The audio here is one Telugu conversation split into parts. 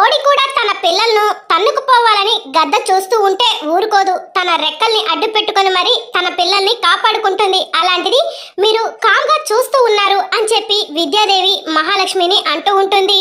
కోడి కూడా తన పిల్లలను తన్నుకుపోవాలని గద్ద చూస్తూ ఉంటే ఊరుకోదు. తన రెక్కల్ని అడ్డు పెట్టుకొని మరి తన పిల్లల్ని కాపాడుకుంటుంది. అలాంటిది మీరు కామ్గా చూస్తూ ఉన్నారు అని చెప్పి విద్యాదేవి మహాలక్ష్మిని అంటూ ఉంటుంది.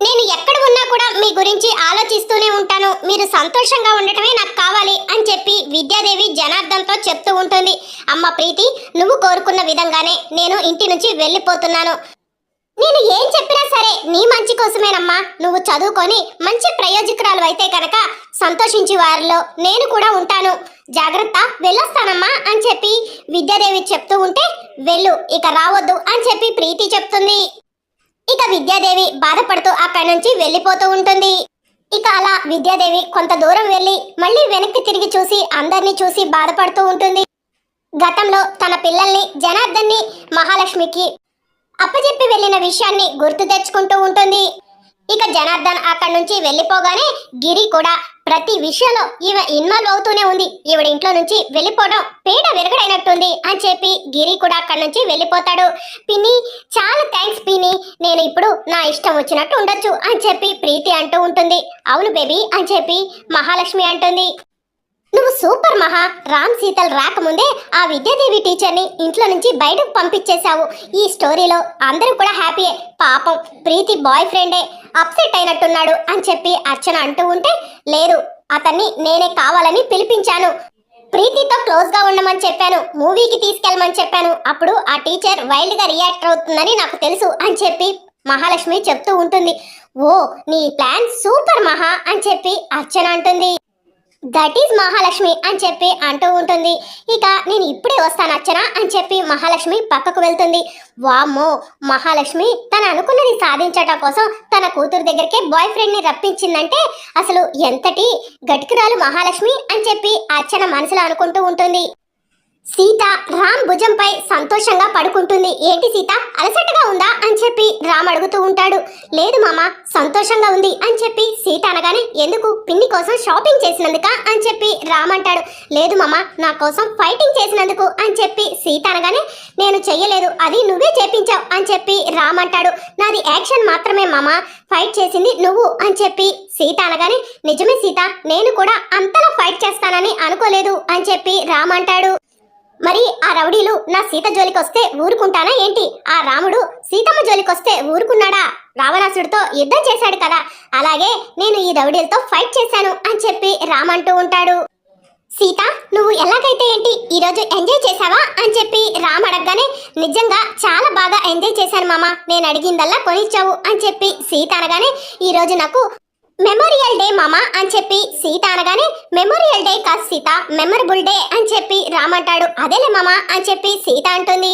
నేను ఎక్కడ ఉన్నా కూడా మీ గురించి ఆలోచిస్తూనే ఉంటాను. మీరు సంతోషంగా ఉండటమే నాకు కావాలి అని చెప్పి విద్యాదేవి జనార్దంతో చెప్తూ ఉంటుంది. అమ్మ ప్రీతి నువ్వు కోరుకున్న విధంగానే నేను ఇంటి నుంచి వెళ్ళిపోతున్నాను. నేను ఏం చెప్పినా సరే నీ మంచి కోసమేనమ్మా. నువ్వు చదువుకొని మంచి ప్రయోజకురాలు అయితే కనుక సంతోషించి వారిలో నేను కూడా ఉంటాను. జాగ్రత్త వెళ్ళొస్తానమ్మా అని చెప్పి విద్యాదేవి చెప్తూ ఉంటే వెళ్ళు ఇక రావద్దు అని చెప్పి ప్రీతి చెప్తుంది. ఇక విద్యాదేవి బాధపడుతూ అక్కడి నుంచి వెళ్ళిపోతూ ఉంటుంది. ఇక అలా విద్యాదేవి కొంత దూరం వెళ్ళి మళ్ళీ వెనక్కి తిరిగి చూసి అందరినీ చూసి బాధపడుతూ ఉంటుంది. గతంలో తన పిల్లల్ని జనార్దన్ని మహాలక్ష్మికి అప్పచెప్పి వెళ్ళిన విషయాన్ని గుర్తు తెచ్చుకుంటూ ఉంటుంది. ఇక జనార్దన్ అక్కడి నుంచి వెళ్ళిపోగానే గిరి కూడా ప్రతి విషయంలో ఈమె ఇన్వాల్వ్ అవుతూనే ఉంది. ఈవిడ ఇంట్లో నుంచి వెళ్ళిపోవడం పీడ విరగడైనట్టుంది అని చెప్పి గిరి కూడా అక్కడి నుంచి వెళ్ళిపోతాడు. పిన్ని చాలా థ్యాంక్స్ పిన్ని. నేను ఇప్పుడు నా ఇష్టం వచ్చినట్టు ఉండొచ్చు అని చెప్పి ప్రీతి అంటూ ఉంటుంది. అవును బేబీ అని చెప్పి మహాలక్ష్మి అంటుంది. సూపర్ మహా. రామ్ సీతల్ రాకముందే ఆ విద్యాదేవి టీచర్ని ఇంట్లో నుంచి బయటకు పంపించేశావు. ఈ స్టోరీలో అందరూ కూడా హ్యాపీయే. పాపం ప్రీతి బాయ్ ఫ్రెండే అప్సెట్ అయినట్టున్నాడు అని చెప్పి అర్చన అంటూ ఉంటే లేదు అతన్ని నేనే కావాలని పిలిపించాను. ప్రీతితో క్లోజ్గా ఉండమని చెప్పాను. మూవీకి తీసుకెళ్ళమని చెప్పాను. అప్పుడు ఆ టీచర్ వైల్డ్గా రియాక్ట్ అవుతుందని నాకు తెలుసు అని చెప్పి మహాలక్ష్మి చెప్తూ ఉంటుంది. ఓ నీ ప్లాన్ సూపర్ మహా అని చెప్పి అర్చన అంటుంది. దట్ ఈజ్ మహాలక్ష్మి అని చెప్పి అంటూ ఉంటుంది. ఇక నేను ఇప్పుడే వస్తాను అచ్చనా అని చెప్పి మహాలక్ష్మి పక్కకు వెళ్తుంది. వామ్మో మహాలక్ష్మి తను అనుకున్నది సాధించటం కోసం తన కూతురు దగ్గరికి బాయ్ ఫ్రెండ్ని రప్పించిందంటే అసలు ఎంతటి గట్టికురాలు మహాలక్ష్మి అని చెప్పి అర్చన మనసులో అనుకుంటూ ఉంటుంది. సీత రామ్ భుజంపై సంతోషంగా పడుకుంటుంది. ఏంటి సీత? అలసటగా ఉందా? అని చెప్పి రామ్ అడుగుతూ ఉంటాడు. లేదు మామ సంతోషంగా ఉంది అని చెప్పి సీత అనగానే ఎందుకు? పిన్ని కోసం షాపింగ్ చేసినందుక? అని చెప్పి రామ్ అంటాడు. లేదు మామ నా కోసం ఫైటింగ్ చేసినందుకు అని చెప్పి సీత అనగానే నేను చెయ్యలేదు. అది నువ్వే చేపించావు అని చెప్పి రామ్ అంటాడు. నాది యాక్షన్ మాత్రమే మామ. ఫైట్ చేసింది నువ్వు అని చెప్పి సీత అనగానే నిజమే సీత నేను కూడా అంతలా ఫైట్ చేస్తానని అనుకోలేదు అని చెప్పి రామ్ అంటాడు. మరి ఆ రౌడీలు నా సీత జోలికొస్తే ఊరుకుంటానా ఏంటి? ఆ రాముడు సీతమ్మ జోలికొస్తే ఊరుకున్నాడా? రావణాసుడితో యుద్ధం చేశాడు కదా. అలాగే నేను ఈ రౌడీలతో ఫైట్ చేశాను అని చెప్పి రామ్ అంటూ ఉంటాడు. సీత నువ్వు ఎలాగైతే ఏంటి ఈరోజు ఎంజాయ్ చేసావా అని చెప్పి రామ్ అడగగానే నిజంగా చాలా బాగా ఎంజాయ్ చేశాను మామ. నేను అడిగిందల్లా కొనిచ్చావు అని చెప్పి సీత అనగానే ఈరోజు నాకు మెమోరియల్ డే మామ అని చెప్పి సీత అనగానే మెమోరియల్ డే కాదు సీత? మెమరబుల్ డే అని చెప్పి రామ్ అంటాడు. అదేలే మామ అని చెప్పి సీత అంటుంది.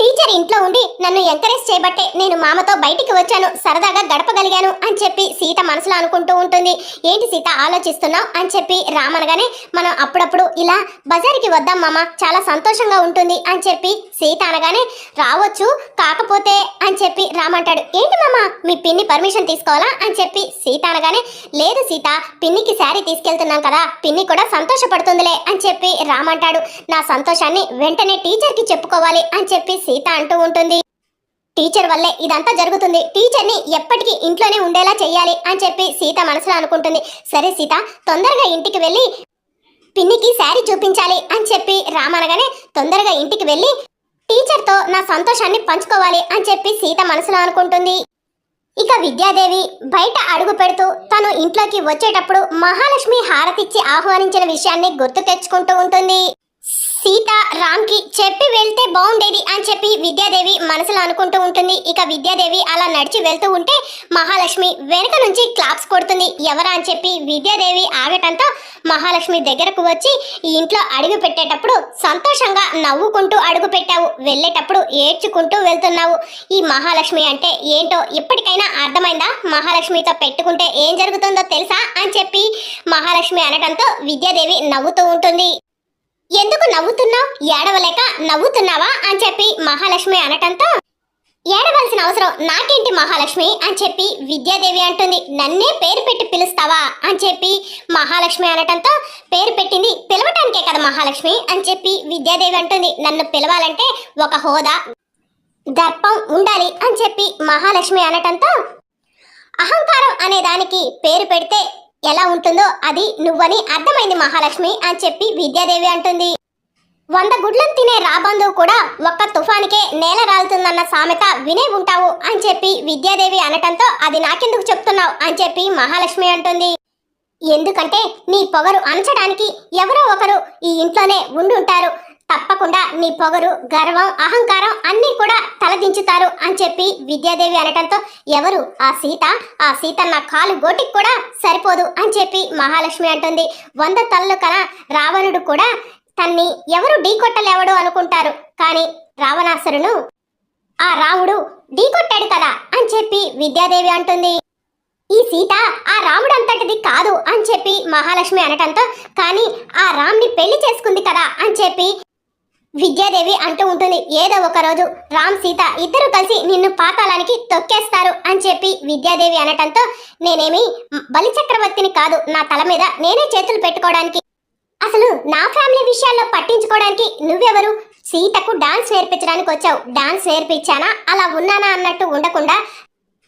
టీచర్ ఇంట్లో ఉండి నన్ను ఎంకరేజ్ చేయబట్టే నేను మామతో బయటికి వచ్చాను సరదాగా గడపగలిగాను అని చెప్పి సీత మనసులో అనుకుంటూ ఉంటుంది. ఏంటి సీత ఆలోచిస్తున్నావు అని చెప్పి రామనగానే మనం అప్పుడప్పుడు ఇలా బజార్కి వద్దాం మామ చాలా సంతోషంగా ఉంటుంది అని చెప్పి సీత అనగానే రావచ్చు కాకపోతే అని చెప్పి రామంటాడు ఏంటి మామ మీ పిన్ని పర్మిషన్ తీసుకోవాలా అని చెప్పి సీత అనగానే లేదు సీత పిన్నికి శారీ తీసుకెళ్తున్నాం కదా పిన్ని కూడా సంతోషపడుతుందిలే అని చెప్పి రామంటాడు నా సంతోషాన్ని వెంటనే టీచర్కి చెప్పుకోవాలి అని చెప్పి సీత అంటూ ఉంటుంది. టీచర్ వల్లే ఇదంతా జరుగుతుంది. టీచర్ని ఎప్పటికీ ఇంట్లోనే ఉండేలా చెయ్యాలి అని చెప్పి సీత మనసులో అనుకుంటుంది. సరే సీత తొందరగా ఇంటికి వెళ్ళి పిన్నికి శారీ చూపించాలి అని చెప్పి రామనగానే తొందరగా ఇంటికి వెళ్ళి టీచర్తో నా సంతోషాన్ని పంచుకోవాలి అని చెప్పి సీత మనసులో అనుకుంటుంది. ఇక విద్యాదేవి బయట అడుగు పెడుతూ తను ఇంట్లోకి వచ్చేటప్పుడు మహాలక్ష్మి హారతిచ్చి ఆహ్వానించిన విషయాన్ని గుర్తు తెచ్చుకుంటూ ఉంటుంది. సీత రామ్కి చెప్పి వెళ్తే బాగుండేది అని చెప్పి విద్యాదేవి మనసులో అనుకుంటూ ఉంటుంది. ఇక విద్యాదేవి అలా నడిచి వెళ్తూ ఉంటే మహాలక్ష్మి వెనుక నుంచి క్లాప్స్ కొడుతుంది. ఎవరా అని చెప్పి విద్యాదేవి ఆగటంతో మహాలక్ష్మి దగ్గరకు వచ్చి ఇంట్లో అడుగు పెట్టేటప్పుడు సంతోషంగా నవ్వుకుంటూ అడుగు పెట్టావు. వెళ్ళేటప్పుడు ఏడ్చుకుంటూ వెళ్తున్నావు. ఈ మహాలక్ష్మి అంటే ఏంటో ఇప్పటికైనా అర్థమైందా? మహాలక్ష్మితో పెట్టుకుంటే ఏం జరుగుతుందో తెలుసా? అని చెప్పి మహాలక్ష్మి అనటంతో విద్యాదేవి నవ్వుతూ ఉంటుంది. ఎందుకు నవ్వుతున్నావు? ఏడవలేక నవ్వుతున్నావా అని చెప్పి మహాలక్ష్మి అనటంతో ఏడవలసిన అవసరం నాకేంటి మహాలక్ష్మి అని చెప్పి విద్యాదేవి అంటుంది. నన్నే పేరు పెట్టి పిలుస్తావా అని చెప్పి మహాలక్ష్మి అనటంతో పేరు పెట్టింది పిలవటానికే కదా మహాలక్ష్మి అని చెప్పి విద్యాదేవి అంటుంది. నన్ను పిలవాలంటే ఒక హోదా దర్పం ఉండాలి అని చెప్పి మహాలక్ష్మి అనటంతో అహంకారం అనే దానికి పేరు పెడితే ఎలా ఉంటుందో అది నువ్వని అర్థమైంది మహాలక్ష్మి అని చెప్పి విద్యాదేవి అంటుంది. వంద గుడ్లను తినే రాబందువు కూడా ఒక్క తుఫానికే నేల రాలుతుందన్న సామెత వినే ఉంటావు అని చెప్పి విద్యాదేవి అనటంతో అది నాకెందుకు చెప్తున్నావు అని చెప్పి మహాలక్ష్మి అంటుంది. ఎందుకంటే నీ పొగరు అణచడానికి ఎవరో ఒకరు ఈ ఇంట్లోనే ఉండుంటారు. తప్పకుండా నీ పొగరు గర్వం అహంకారం అన్నీ కూడా తలదించుతారు అని చెప్పి విద్యాదేవి అనటంతో ఎవరు? ఆ సీత? ఆ సీత నా కాలు గోటికి కూడా సరిపోదు అని చెప్పి మహాలక్ష్మి అంటుంది. వంద తలలు కన రావణుడు కూడా తన్ని ఎవరు ఢీకొట్టలేవడు అనుకుంటారు. కానీ రావణాసురును ఆ రాముడు ఢీకొట్టాడు కదా అని చెప్పి విద్యాదేవి అంటుంది. ఈ సీత ఆ రాముడు అంతటిది కాదు అని చెప్పి మహాలక్ష్మి అనటంతో కానీ ఆ రామ్ని పెళ్ళి చేసుకుంది కదా అని చెప్పి విద్యాదేవి అంటూ ఉంటుంది. ఏదో ఒక రోజు రామ్ సీత ఇద్దరు కలిసి నిన్ను పాతాళానికి తొక్కేస్తారు అని చెప్పి విద్యాదేవి అనటంతో నేనేమి బలి చక్రవర్తిని కాదు నా తల మీద నేనే చేతులు పెట్టుకోవడానికి అసలు నా ఫ్యామిలీ విషయాల్లో పట్టించుకోవడానికి నువ్వెవరు? సీతకు డాన్స్ నేర్పించడానికి వచ్చావు. డాన్స్ నేర్పించానా? అలా ఉన్నానా అన్నట్టు ఉండకుండా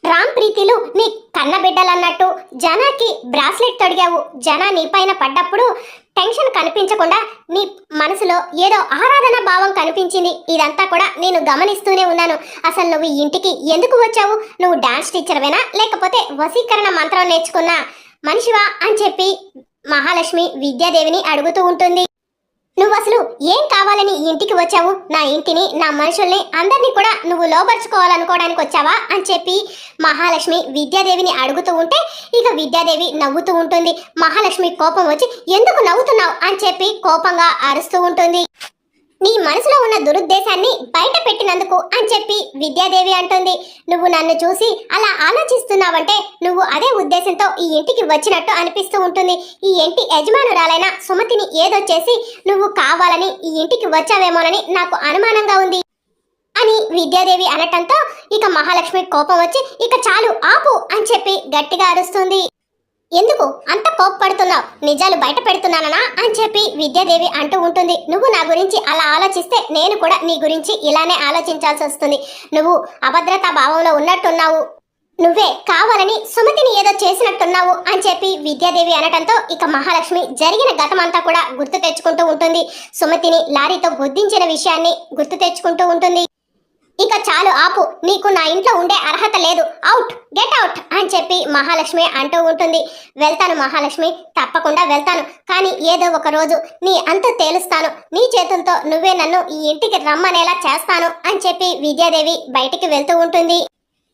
రామ్ ప్రీతిలు నీ కన్న బిడ్డలన్నట్టు జనాకి బ్రాస్లెట్ తొడిగావు జన నీ పైన పడ్డప్పుడు టెన్షన్ కనిపించకుండా నీ మనసులో ఏదో ఆరాధన భావం కనిపించింది. ఇదంతా కూడా నేను గమనిస్తూనే ఉన్నాను. అసలు నువ్వు ఇంటికి ఎందుకు వచ్చావు? నువ్వు డాన్స్ టీచర్వేనా? లేకపోతే వశీకరణ మంత్రం నేర్చుకున్న మనిషివా? అని చెప్పి మహాలక్ష్మి విద్యాదేవిని అడుగుతూ ఉంటుంది. నువ్వు అసలు ఏం కావాలని ఈ ఇంటికి వచ్చావు? నా ఇంటిని నా మనుషుల్ని అందరినీ కూడా నువ్వు లోపరుచుకోవాలనుకోవడానికి వచ్చావా? అని చెప్పి మహాలక్ష్మి విద్యాదేవిని అడుగుతూ ఉంటే ఇక విద్యాదేవి నవ్వుతూ ఉంటుంది. మహాలక్ష్మి కోపం వచ్చి ఎందుకు నవ్వుతున్నావు? అని చెప్పి కోపంగా అరుస్తూ ఉంటుంది. నీ మనసులో ఉన్న దురుద్దేశాన్ని బయట పెట్టినందుకు అని చెప్పి విద్యాదేవి అంటుంది. నువ్వు నన్ను చూసి అలా ఆలోచిస్తున్నావంటే నువ్వు అదే ఉద్దేశంతో ఈ ఇంటికి వచ్చినట్టు అనిపిస్తూ ఉంటుంది. ఈ ఇంటి యజమానురాలైన సుమతిని ఏదో చేసి నువ్వు కావాలని ఈ ఇంటికి వచ్చావేమోనని నాకు అనుమానంగా ఉంది అని విద్యాదేవి అనటంతో ఇక మహాలక్ష్మి కోపం వచ్చి ఇక చాలు ఆపు అని చెప్పి గట్టిగా అరుస్తుంది. ఎందుకు? అంత కోప్పడుతున్నావు నిజాలు బయట పెడుతున్నానా అని చెప్పి విద్యాదేవి అంటూ ఉంటుంది. నువ్వు నా గురించి అలా ఆలోచిస్తే నేను కూడా నీ గురించి ఇలానే ఆలోచించాల్సి వస్తుంది. నువ్వు అభద్రతా భావంలో ఉన్నట్టున్నావు. నువ్వే కావాలని సుమతిని ఏదో చేసినట్టున్నావు అని చెప్పి విద్యాదేవి అనటంతో ఇక మహాలక్ష్మి జరిగిన గతమంతా కూడా గుర్తు తెచ్చుకుంటూ ఉంటుంది. సుమతిని లారీతో గుద్దించిన విషయాన్ని గుర్తు తెచ్చుకుంటూ ఉంటుంది. ఇక చాలు ఆపు. నీకు నా ఇంట్లో ఉండే అర్హత లేదు. అవుట్ గెట్ అవుట్ అని చెప్పి మహాలక్ష్మి అంటూ ఉంటుంది. వెళ్తాను మహాలక్ష్మి తప్పకుండా వెళ్తాను. కానీ ఏదో ఒక రోజు నీ అంతు తేలుస్తాను. నీ చేతులతో నువ్వే నన్ను ఈ ఇంటికి రమ్మనేలా చేస్తాను అని చెప్పి విద్యాదేవి బయటికి వెళ్తూ ఉంటుంది.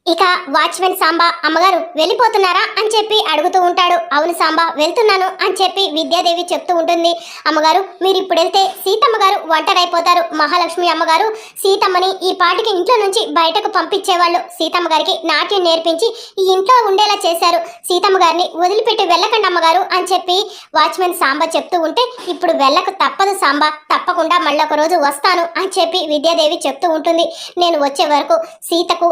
ఇక వాచ్మెన్ సాంబా అమ్మగారు వెళ్ళిపోతున్నారా అని చెప్పి అడుగుతూ ఉంటాడు. అవును సాంబా వెళ్తున్నాను అని చెప్పి విద్యాదేవి చెప్తూ ఉంటుంది. అమ్మగారు మీరు ఇప్పుడు వెళ్తే సీతమ్మ గారు ఒంటరైపోతారు. మహాలక్ష్మి అమ్మగారు సీతమ్మని ఈ పాటికి ఇంట్లో నుంచి బయటకు పంపించేవాళ్ళు. సీతమ్మ గారికి నాట్యం నేర్పించి ఈ ఇంట్లో ఉండేలా చేశారు. సీతమ్మ గారిని వదిలిపెట్టి వెళ్ళకండి అమ్మగారు అని చెప్పి వాచ్మెన్ సాంబా చెప్తూ ఉంటే ఇప్పుడు వెళ్ళక తప్పదు సాంబా తప్పకుండా మళ్ళీ ఒక రోజు వస్తాను అని చెప్పి విద్యాదేవి చెప్తూ ఉంటుంది. నేను వచ్చే వరకు సీతకు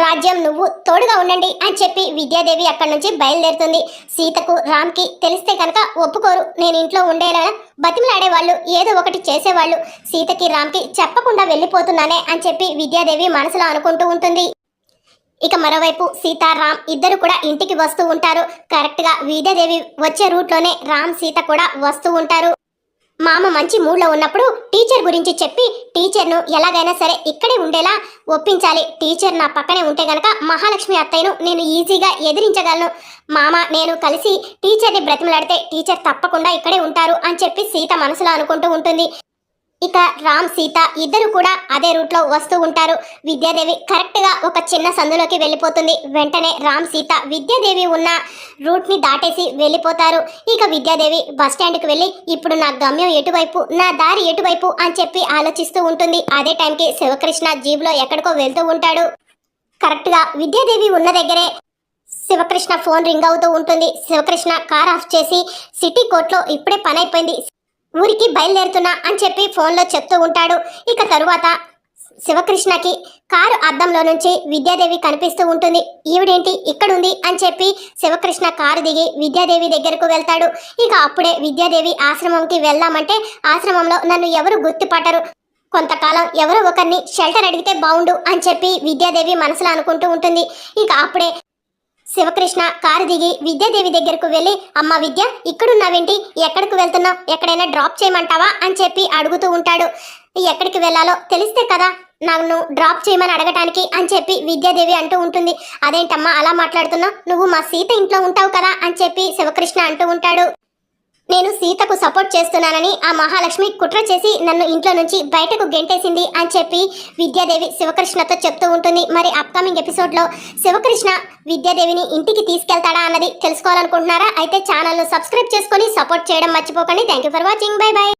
రాజ్యం నువ్వు తోడుగా ఉండండి అని చెప్పి విద్యాదేవి అక్కడి నుంచి బయలుదేరుతుంది. సీతకు రామ్కి తెలిస్తే కనుక ఒప్పుకోరు. నేను ఇంట్లో ఉండేలా బతిమలాడేవాళ్ళు ఏదో ఒకటి చేసేవాళ్ళు. సీతకి రామ్కి చెప్పకుండా వెళ్ళిపోతున్నానే అని చెప్పి విద్యాదేవి మనసులో అనుకుంటూ ఉంటుంది. ఇక మరోవైపు సీత రామ్ ఇద్దరు కూడా ఇంటికి వస్తూ ఉంటారు. కరెక్ట్గా విద్యాదేవి వచ్చే రూట్లోనే రామ్ సీత కూడా వస్తూ ఉంటారు. మామ మంచి మూడ్లో ఉన్నప్పుడు టీచర్ గురించి చెప్పి టీచర్ను ఎలాగైనా సరే ఇక్కడే ఉండేలా ఒప్పించాలి. టీచర్ నా పక్కనే ఉంటే గనక మహాలక్ష్మి అత్తయ్యను నేను ఈజీగా ఎదిరించగలను. మామ నేను కలిసి టీచర్ని బ్రతిమలాడితే టీచర్ తప్పకుండా ఇక్కడే ఉంటారు అని చెప్పి సీత మనసులో అనుకుంటూ ఉంటుంది. ఇక రామ్ సీత ఇద్దరు కూడా అదే రూట్లో వస్తూ ఉంటారు. విద్యాదేవి కరెక్ట్గా ఒక చిన్న సందులోకి వెళ్ళిపోతుంది. వెంటనే రామ్ సీత విద్యాదేవి ఉన్న రూట్ని దాటేసి వెళ్ళిపోతారు. ఇక విద్యాదేవి బస్ స్టాండ్కి వెళ్ళి ఇప్పుడు నా గమ్యం ఎటువైపు నా దారి ఎటువైపు? అని చెప్పి ఆలోచిస్తూ ఉంటుంది. అదే టైంకి శివకృష్ణ జీబ్లో ఎక్కడికో వెళ్తూ ఉంటాడు. కరెక్ట్గా విద్యాదేవి ఉన్న దగ్గరే శివకృష్ణ ఫోన్ రింగ్ అవుతూ ఉంటుంది. శివకృష్ణ కార్ ఆఫ్ చేసి సిటీ కోర్టులో ఇప్పుడే పని అయిపోయింది ఊరికి బయలుదేరుతున్నా అని చెప్పి ఫోన్లో చెప్తూ ఉంటాడు. ఇక తరువాత శివకృష్ణకి కారు అద్దంలో నుంచి విద్యాదేవి కనిపిస్తూ ఉంటుంది. ఈవిడేంటి? ఇక్కడుంది అని చెప్పి శివకృష్ణ కారు దిగి విద్యాదేవి దగ్గరకు వెళ్తాడు. ఇక అప్పుడే విద్యాదేవి ఆశ్రమంకి వెళ్దామంటే ఆశ్రమంలో నన్ను ఎవరు గుర్తుపట్టరు. కొంతకాలం ఎవరో ఒకరిని షెల్టర్ అడిగితే బాగుండు అని చెప్పి విద్యాదేవి మనసులో అనుకుంటూ ఉంటుంది. ఇక అప్పుడే శివకృష్ణ కారు దిగి విద్యాదేవి దగ్గరకు వెళ్ళి అమ్మ విద్య ఇక్కడున్నావేంటి? ఎక్కడికి వెళ్తున్నావు? ఎక్కడైనా డ్రాప్ చేయమంటావా? అని చెప్పి అడుగుతూ ఉంటాడు. ఎక్కడికి వెళ్ళాలో తెలిస్తే కదా నన్ను డ్రాప్ చేయమని అడగటానికి? అని చెప్పి విద్యాదేవి అంటూ ఉంటుంది. అదేంటమ్మా అలా మాట్లాడుతున్నావు? నువ్వు మా సీత ఇంట్లో ఉంటావు కదా? అని చెప్పి శివకృష్ణ అంటూ ఉంటాడు. నేను సీతకు సపోర్ట్ చేస్తున్నానని ఆ మహాలక్ష్మి కుట్ర చేసి నన్ను ఇంట్లో నుంచి బయటకు గెంటేసింది అని చెప్పి విద్యాదేవి శివకృష్ణతో చెప్తూ ఉంటుంది. మరి అప్కమింగ్ ఎపిసోడ్లో శివకృష్ణ విద్యాదేవిని ఇంటికి తీసుకెళ్తాడా అన్నది తెలుసుకోవాలనుకుంటున్నారా? అయితే ఛానల్ను సబ్స్క్రైబ్ చేసుకొని సపోర్ట్ చేయడం మర్చిపోకండి. Thank you for watching bye bye